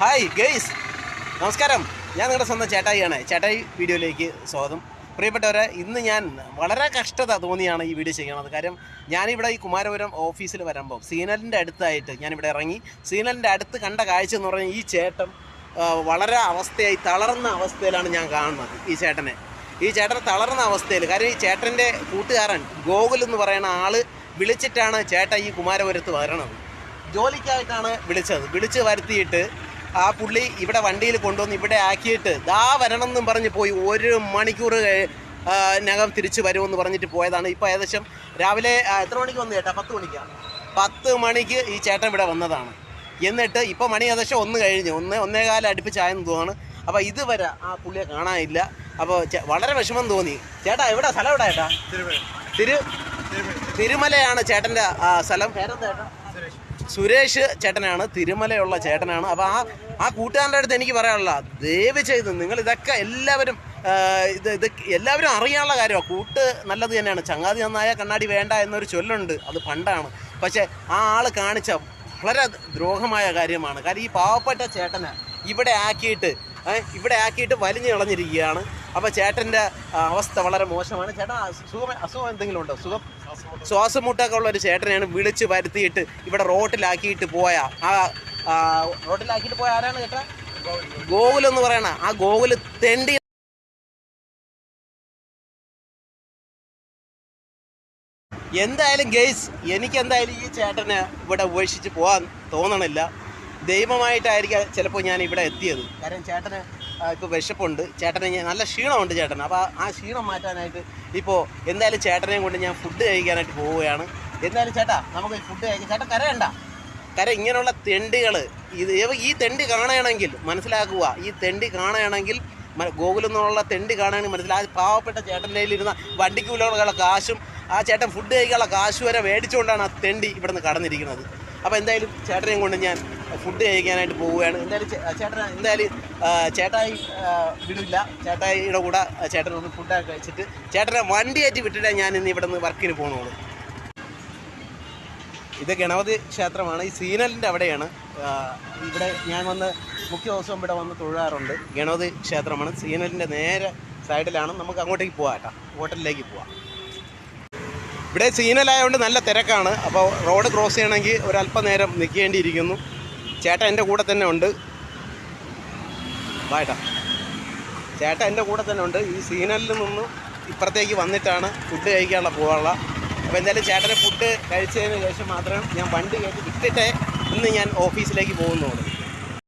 Hi guys നമസ്കാരം. ഞാൻ നിങ്ങളുടെ സ്വന്തം ചേട്ടായിയാണ്. ചേട്ടായി വീഡിയോയിലേക്ക് സ്വാഗതം. പ്രിയപ്പെട്ടവരെ ഇന്ന് ഞാൻ വളരെ കഷ്ടത തോന്നിയാണ് ഈ വീഡിയോ ചെയ്യണത് കാര്യം ഞാനിവിടെ ഈ കുമാരപുരം ഓഫീസിൽ വരുമ്പോൾ സീനലിന്റെ അടുത്തായിട്ട് ഞാനിവിടെ ഇറങ്ങി. സീനലിന്റെ അടുത്ത് കണ്ട കാഴ്ച എന്ന് പറഞ്ഞാൽ ഈ ചേട്ടൻ വളരെ അവസ്ഥയായി തളർന്ന അവസ്ഥയിലാണ് ഞാൻ കാണുന്നത് ഈ ചേട്ടനെ. ഈ ചേട്ടൻ തളർന്ന അവസ്ഥയിൽ കാര്യം ഈ ചേട്ടന്റെ കൂട്ടുകാരൻ ഗോകുൽ എന്ന് പറയുന്ന ആൾ വിളിച്ചിട്ടാണ് ചേട്ടൻ ഈ കുമാരപുരത്ത് വരണത്. ജോലിക്കായിട്ടാണ് വിളിച്ചത്. വിളിച്ച് വരുത്തിയിട്ട് ആ പുള്ളി ഇവിടെ വണ്ടിയിൽ കൊണ്ടുവന്ന് ഇവിടെ ആക്കിയിട്ട് ദാ വരണം എന്നും പറഞ്ഞ് പോയി. ഒരു മണിക്കൂർ നകം തിരിച്ചു വരുമെന്ന് പറഞ്ഞിട്ട് പോയതാണ്. ഇപ്പോൾ ഏകദേശം രാവിലെ എത്ര മണിക്ക് വന്നു ചേട്ടാ? പത്ത് മണിക്കാണ് പത്ത് മണിക്ക് ഈ ചേട്ടൻ ഇവിടെ വന്നതാണ്. എന്നിട്ട് ഇപ്പോൾ മണി ഏകദേശം ഒന്ന് കഴിഞ്ഞു ഒന്ന് ഒന്നേകാലം അടുപ്പിച്ചായെന്ന് തോന്നുന്നു. അപ്പോൾ ഇതുവരെ ആ പുള്ളിയെ കാണാനില്ല. അപ്പോൾ വളരെ വിഷമം തോന്നി. ചേട്ടാ എവിടെ? സ്ഥലം എവിടെ ചേട്ടാ? തിരു തിരുമലയാണ് ചേട്ടന്റെ സ്ഥലം. പേരെന്താ ചേട്ടാ? സുരേഷ് ചേട്ടനാണ് തിരുമലയുള്ള ചേട്ടനാണ്. അപ്പോൾ ആ ആ കൂട്ടുകാരന്റെ അടുത്ത് എനിക്ക് പറയാനുള്ള ദയവ് ചെയ്ത് നിങ്ങൾ ഇതൊക്കെ എല്ലാവരും ഇത് ഇത് എല്ലാവരും അറിയാനുള്ള കാര്യമാണ് കൂട്ട് നല്ലത് തന്നെയാണ്. ചങ്ങാതി നന്നായ കണ്ണാടി വേണ്ട എന്നൊരു ചൊല്ലുണ്ട്. അത് പണ്ടാണ്. പക്ഷേ ആ ആൾ കാണിച്ച വളരെ ദ്രോഹമായ കാര്യമാണ്. കാര്യം ഈ പാവപ്പെട്ട ചേട്ടനെ ഇവിടെ ആക്കിയിട്ട് ഇവിടെ ആക്കിയിട്ട് വലിഞ്ഞു കളഞ്ഞിരിക്കുകയാണ്. അപ്പോൾ ചേട്ടന്റെ അവസ്ഥ വളരെ മോശമാണ്. ചേട്ടൻ അസുഖം അസുഖം എന്തെങ്കിലും ഉണ്ടോ? സുഖം ശ്വാസമുട്ടൊക്കെ ഉള്ള ഒരു ചേട്ടനെയാണ് വിളിച്ച് വരുത്തിയിട്ട് ഇവിടെ റോട്ടിലാക്കിയിട്ട് പോയ. ആ, റോട്ടിലാക്കിയിട്ട് പോയ ആരാണ് ചേട്ടാ? ഗോകുൽ എന്ന് പറയണ. ആ ഗോകുൽ തെണ്ടി എന്തായാലും ഗെയ്സ് എനിക്ക് എന്തായാലും ഈ ചേട്ടനെ ഇവിടെ ഉപേക്ഷിച്ച് പോകാൻ തോന്നണില്ല. ദൈവമായിട്ടായിരിക്കും ചിലപ്പോൾ ഞാൻ ഇവിടെ എത്തിയത്. കാരണം ചേട്ടന് ഇപ്പോൾ വിശപ്പുണ്ട്. ചേട്ടന് നല്ല ക്ഷീണമുണ്ട് ചേട്ടന്. അപ്പോൾ ആ ക്ഷീണം മാറ്റാനായിട്ട് ഇപ്പോൾ എന്തായാലും ചേട്ടനെയും കൊണ്ട് ഞാൻ ഫുഡ് കഴിക്കാനായിട്ട് പോവുകയാണ്. എന്തായാലും ചേട്ടാ നമുക്ക് ഫുഡ് കഴിക്കാം. ചേട്ടൻ കരയണ്ട കര ഇങ്ങനെയുള്ള തെണ്ടികൾ ഇത് ഈ തെണ്ടി കാണുകയാണെങ്കിൽ മനസ്സിലാക്കുക. ഈ തെണ്ടി കാണുകയാണെങ്കിൽ മ- ഗോകുലെന്നുള്ള തെണ്ടി കാണുകയാണെങ്കിൽ മനസ്സിലാക്കി പാവപ്പെട്ട ചേട്ടന്റെ കയ്യിലിരുന്ന വണ്ടിക്ക് വിലകളുള്ള കാശും ആ ചേട്ടൻ ഫുഡ് കഴിക്കാനുള്ള കാശ് വരെ മേടിച്ചുകൊണ്ടാണ് ആ തെണ്ടി ഇവിടെ നിന്ന് കടന്നിരിക്കുന്നത്. അപ്പോൾ എന്തായാലും ചേട്ടനെയും കൊണ്ട് ഞാൻ ഫുഡ് കഴിക്കാനായിട്ട് പോവുകയാണ്. എന്തായാലും ചേട്ടൻ എന്തായാലും ചേട്ടായി വിടില്ല. ചേട്ടായിയുടെ കൂടെ ചേട്ടൻ ഒന്ന് ഫുഡൊക്കെ കഴിച്ചിട്ട് ചേട്ടനെ വണ്ടിയായിട്ട് വിട്ടിട്ടേ ഞാൻ ഇന്ന് ഇവിടെ നിന്ന് വർക്കിന് പോകണുള്ളൂ ഇത് ഗണപതി ക്ഷേത്രമാണ്. ഈ സീനലിന്റെ അവിടെയാണ്. ഇവിടെ ഞാൻ വന്ന് മുഖ്യ ദിവസം ഇവിടെ വന്ന് തൊഴാറുണ്ട്. ഗണപതി ക്ഷേത്രമാണ്. സീനലിന്റെ നേരെ സൈഡിലാണ്. നമുക്ക് അങ്ങോട്ടേക്ക് പോകാം കേട്ടോ. ഹോട്ടലിലേക്ക് പോവാം. ഇവിടെ സീനലായതുകൊണ്ട് നല്ല തിരക്കാണ്. അപ്പോൾ റോഡ് ക്രോസ് ചെയ്യണമെങ്കിൽ ഒരല്പനേരം നിൽക്കേണ്ടിയിരിക്കുന്നു ചേട്ടൻ എന്റെ കൂടെ തന്നെ ഉണ്ട്. വായട്ടാ ചേട്ടൻ എന്റെ കൂടെ തന്നെ ഉണ്ട്. ഈ സീനലിൽ നിന്ന് ഇപ്പുറത്തേക്ക് വന്നിട്ടാണ് ഫുഡ് കഴിക്കാനുള്ള പോകാനുള്ള. അപ്പോൾ എന്തായാലും ചേട്ടനെ ഫുഡ് കഴിച്ചതിന് ശേഷം മാത്രം ഞാൻ വണ്ടി കയറ്റി വിട്ടിട്ടേ ഇന്ന് ഞാൻ ഓഫീസിലേക്ക് പോകുന്നുള്ളൂ.